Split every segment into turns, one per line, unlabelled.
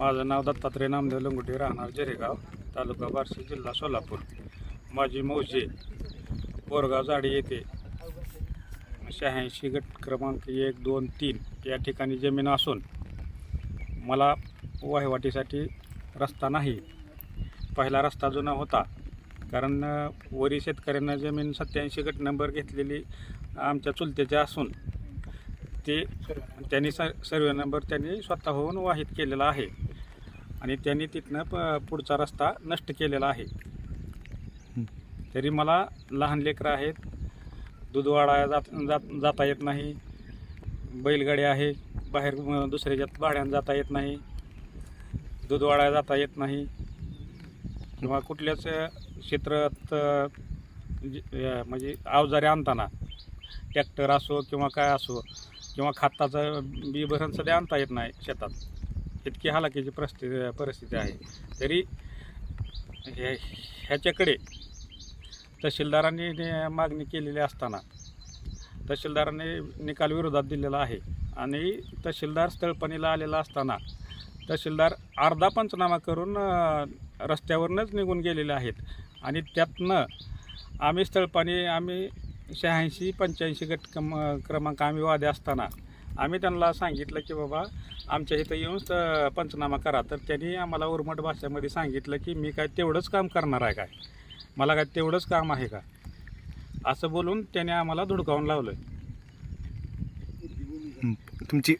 माझं नाव दत्तात्रय नामदेव लंगुटे राहणार जरेगाव तालुका बार्शी जिल्हा सोलापूर. माझी मौजे बोरगाव जाडी येथे शहाऐंशी गट क्रमांक एक दोन तीन या ठिकाणी जमीन असून मला वहिवाटीसाठी रस्ता नाही. पहिला रस्ता जुना होता कारण वरी शेतकऱ्यांना जमीन सत्याऐंशी गट नंबर घेतलेली आमच्या चुलत्याची असून ते त्यांनी स सर्वे नंबर त्यांनी स्वतःहून वाहित केलेला आहे. आणि त्यांनी तिथनं प पुढचा रस्ता नष्ट केलेला आहे. तरी मला लहान लेकरं आहेत. दूधवाडा जात जात जाता येत नाही. बैलगाडी आहे. बाहेर दुसऱ्याच्यात भाड्यानं जाता येत नाही. दूधवाडा जाता येत नाही. किंवा कुठल्याच क्षेत्रात म्हणजे अवजारे आणताना ट्रॅक्टर असो किंवा काय असो किंवा खताचं बी भरण सध्या आणता येत नाही शेतात. इतकी हालाकीची परिस्थिती परिस्थिती आहे. तरी हे ह्याच्याकडे तहसीलदारांनी मागणी केलेली असताना तहसीलदारांनी निकाल विरोधात दिलेला आहे आणि तहसीलदार स्थळपणीला आलेला असताना तहसीलदार अर्धा पंचनामा करून रस्त्यावरूनच निघून गेलेले आहेत आणि त्यातनं आम्ही स्थळपाणी आम्ही शहाऐंशी पंच्याऐंशी गट क्रम क्रमांक आम्ही वादे असताना आम्ही त्यांना सांगितलं की बाबा आमच्या इथं येऊन पंचनामा करा. तर त्यांनी आम्हाला उर्मट भाषेमध्ये सांगितलं की मी काय तेवढंच काम करणार आहे काय? मला काय तेवढंच काम आहे का? असं बोलून त्याने आम्हाला धुडकावून लावलं.
तुमची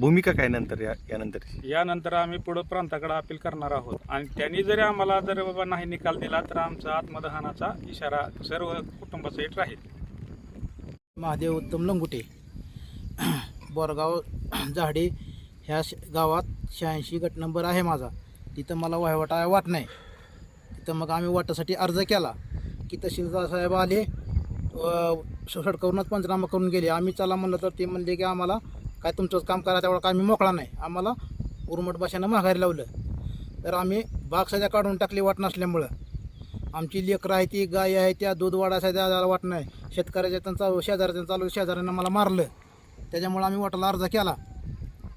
भूमिका काय नंतर या यानंतर?
यानंतर आम्ही पुढं प्रांताकडे अपील करणार आहोत. आणि त्यांनी जरी आम्हाला जर बाबा नाही निकाल दिला तर आमचा आत्मदहनाचा इशारा सर्व कुटुंबासहित राहील.
महादेव उत्तम लंगुटे. बोरगाव झाडे ह्या श- गावात शहाऐंशी गट नंबर आहे माझा. तिथं मला वहिवाटा वाट नाही. तिथं मग आम्ही वाटासाठी अर्ज केला की तहसीलदार साहेब आले व करूनच पंचनामा करून गेले. आम्ही चला म्हणलं तर ते म्हणले की आम्हाला काय तुमचंच काम करा तेवढं काय आम्ही मोकळा नाही. आम्हाला उर्मट भाषेनं माघारी लावलं. तर आम्ही बाग सध्या काढून टाकली वाट नसल्यामुळं. आमची लेकरं आहे ती गाय आहे त्या दूध वाढायसाठी वाट नाही. शेतकऱ्याच्या त्यांचा शेजाऱ्याचं चालू शेजाऱ्यानं मला मारलं. त्याच्यामुळे आम्ही वाटाला अर्ज केला.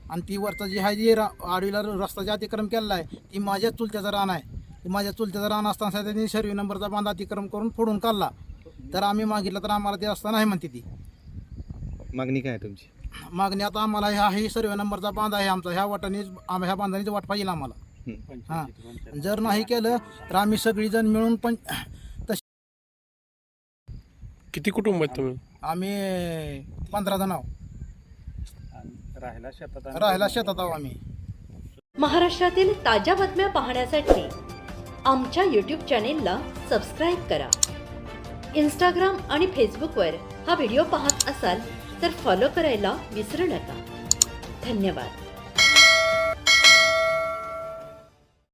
आणि ती वरचा जी आहे जी रा आडवीला रस्ता जे अतिक्रम केलेला आहे ती माझ्या चुलत्याचा रान आहे. ती माझ्या चुलत्याचा रान असताना त्यांनी सर्व्ही नंबरचा बांध अतिक्रम करून फोडून काढला. तर आम्ही मागितलं तर आम्हाला ते रस्ता नाही म्हणते ती.
मागणी काय आहे तुमची?
मागणी आता आम्हाला ह्या ही सर्व्हे नंबरचा बांध आहे आमचा. ह्या वाटाने आम ह्या बांधानेच वाट पाहिजे आम्हाला. हं. जर नाही केलं तर आम्ही सगळीजण मिळून पण
किती कुटुंब आहेत तुम्ही?
आम्ही पंधरा जण आहो
आणि राहायला शेतात आणि-
राहायला शेतात आहो आम्ही.
महाराष्ट्रातील ताज्या बातम्या पाहण्यासाठी आमच्या यूट्यूब चॅनेलला सबस्क्राईब करा. इंस्टाग्राम आणि फेसबुकवर हा व्हिडिओ पाहत असाल तर फॉलो करायला विसरू नका. धन्यवाद.